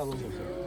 alınmış.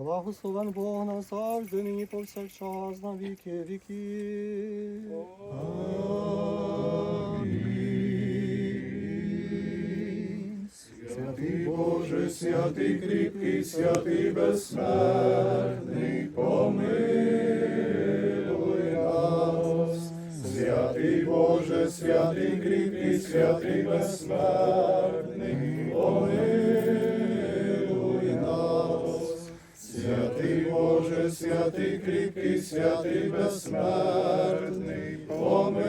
Благословен Бог назавжди, нині повсякчас, на віки віків. Святий Боже, святий кріпкий, святий безсмертний, помилуй нас. Святий Боже, святий кріпкий, святий безсмертний, помилуй святий кріпкий, святий безсмертний, помилуй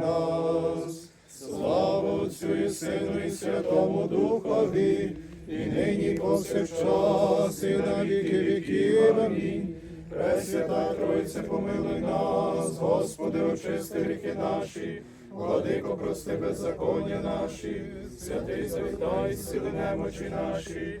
нас. Слава Отцю і Сину і Святому Духові, і нині повсякчас, і на віки віків. Амінь. Пресвята Тройце, помилуй нас, Господи, очисти гріхи наші, Владико, прости беззаконня наші, святий завітай, сили немочі наші,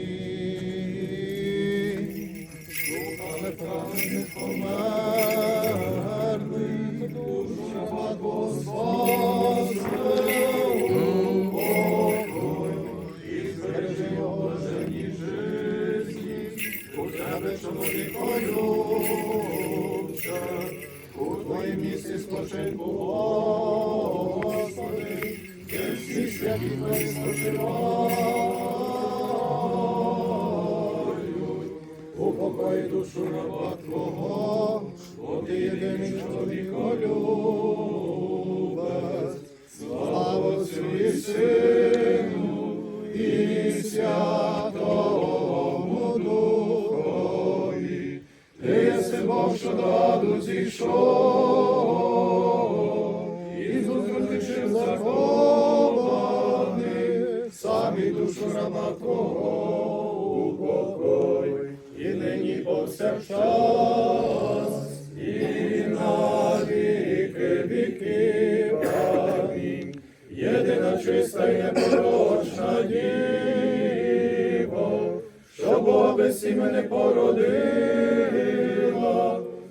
Господи, де всі святі твої спочивають. Душу раба Твого, бо ти повсякчас, і на віки віків. Амінь. Єдина чиста і непорочна діво, що Бога без імени породила,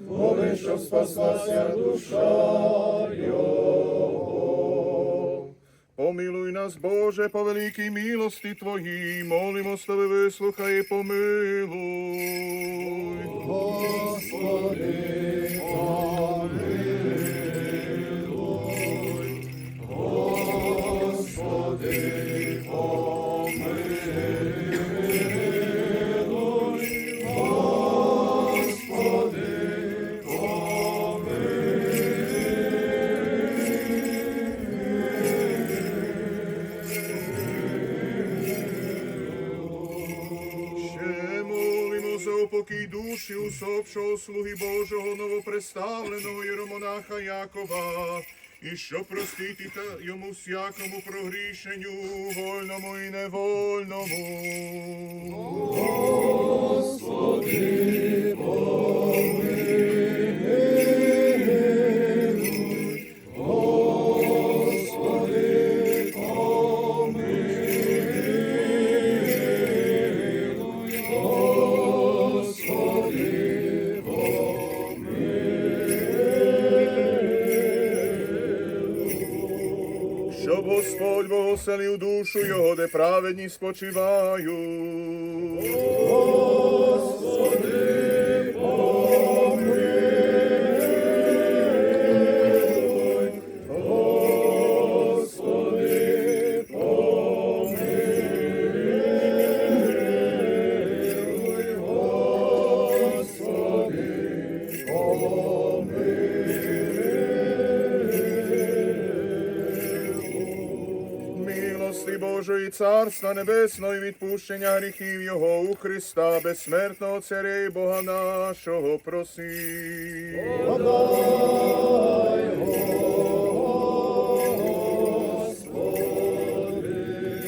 моли, щоб спаслася душа Його. Помилуй нас, Боже, по великій милості Твоїй, молимо Тебе, вислухай і помилуй. Господи, душі усопшого слуги Божого новоприставленого Єромонаха Якова, і щоб простити йому всякому прогрішенню, вольному і невольному. Щоб Благоселив душу його, де праведні спочивають. Царства Небесного і відпущення гріхів Його у Христа, безсмертного Царя і Бога нашого проси.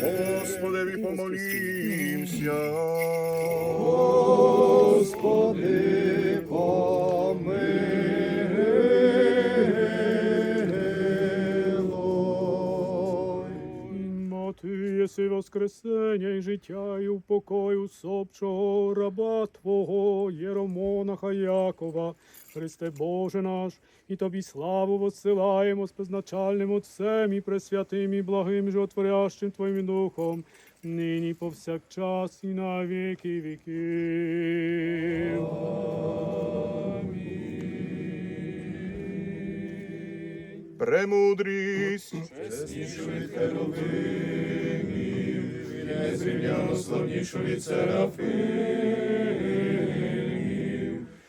Господи, помолімся. Єси воскресення і життя, і упокой усопчого раба Твого, Єромонаха Якова, Христе Боже наш, і Тобі славу воссилаємо з безначальним Отцем і пресвятим і благим животворящим Твоїм Духом, нині повсякчас і на віки віків. Премудрість. Чеснішу від херовимів, і незрівняно славнішу від серафимів,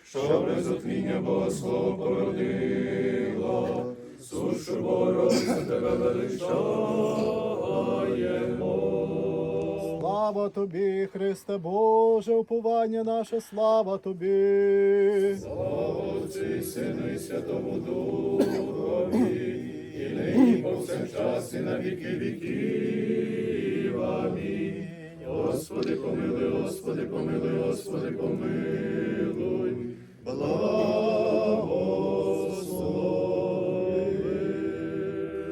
що без отміння Бога Слово породила, сушу Богородицю тебе величаємо. Слава тобі, Христе Боже, уповання наше, слава тобі. Отцю і Сину і Святому Духові, і нині повсякчас і на віки віків. Господи, помилуй, Господи, помилуй, Господи, помилуй. Благослови.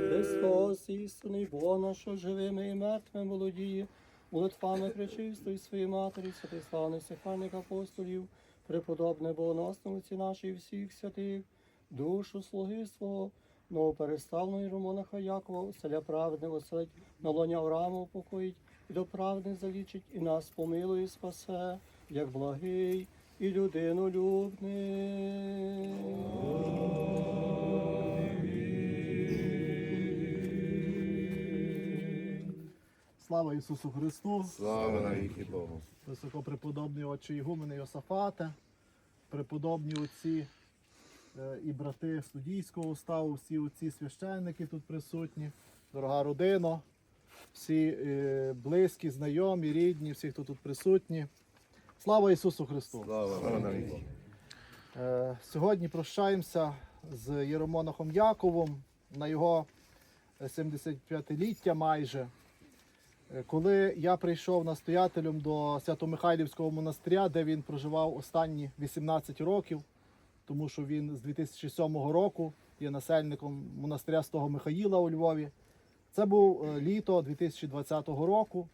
Христос, істинний Бог наш, живими і мертвими володіє, молитвами пречистої своєї матері, святих славних сихальних апостолів, преподобне богоносне отці наші і всіх святих, душу слуги свого, новопереставленої Ромонаха Якова, оселя праведне оселить, на лоні Авраама упокоїть, до праведних залічить, і нас помилує спасе, як благий і людину любний. Слава Ісусу Христу, Слава навіки Богу. високопреподобний отче Ігумене Йосафате, преподобні отці е, і брати студійського уставу, всі отці священники тут присутні, дорога родина, всі е, близькі, знайомі, рідні, всі, хто тут присутні. Слава Ісусу Христу! Слава навіки. Е, Сьогодні прощаємося з Єромонахом Яковом на його 75-ліття майже. Е, Коли я прийшов настоятелем до Свято-Михайлівського монастиря, де він проживав останні 18 років, тому що він з 2007 року є насельником монастиря Святого Михаїла у Львові. Це був е, літо 2020 року.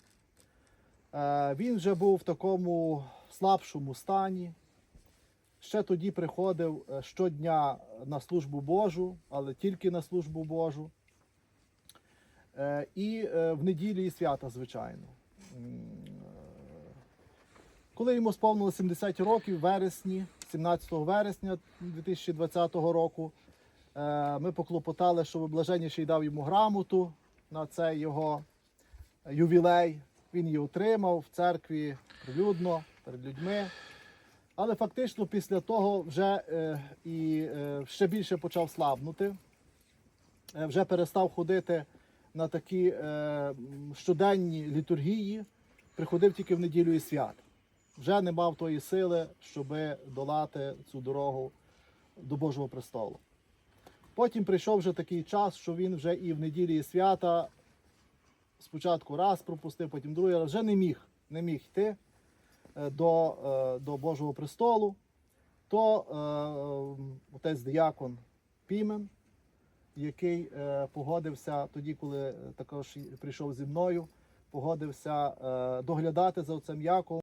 Е, Він вже був в такому слабшому стані. Ще тоді приходив е, щодня на службу Божу, але тільки на службу Божу. І в неділі і свята, звичайно. Коли йому сповнило 70 років, вересні, 17 вересня 2020 року, ми поклопотали, щоб блаженніший дав йому грамоту на цей його ювілей. Він її отримав в церкві прилюдно перед людьми. Але фактично після того вже е, і е, ще більше почав слабнути. Е, вже перестав ходити на такі е, щоденні літургії, приходив тільки в неділю і свят. Вже не мав тої сили, щоб долати цю дорогу до Божого престолу. Потім прийшов вже такий час, що він вже і в неділі і свята спочатку раз пропустив, потім другий раз вже не міг, не міг йти е, до, е, до Божого престолу, то е, отець Діакон Пімен, який е, погодився тоді, коли також прийшов зі мною, погодився е, доглядати за отцем Яковом.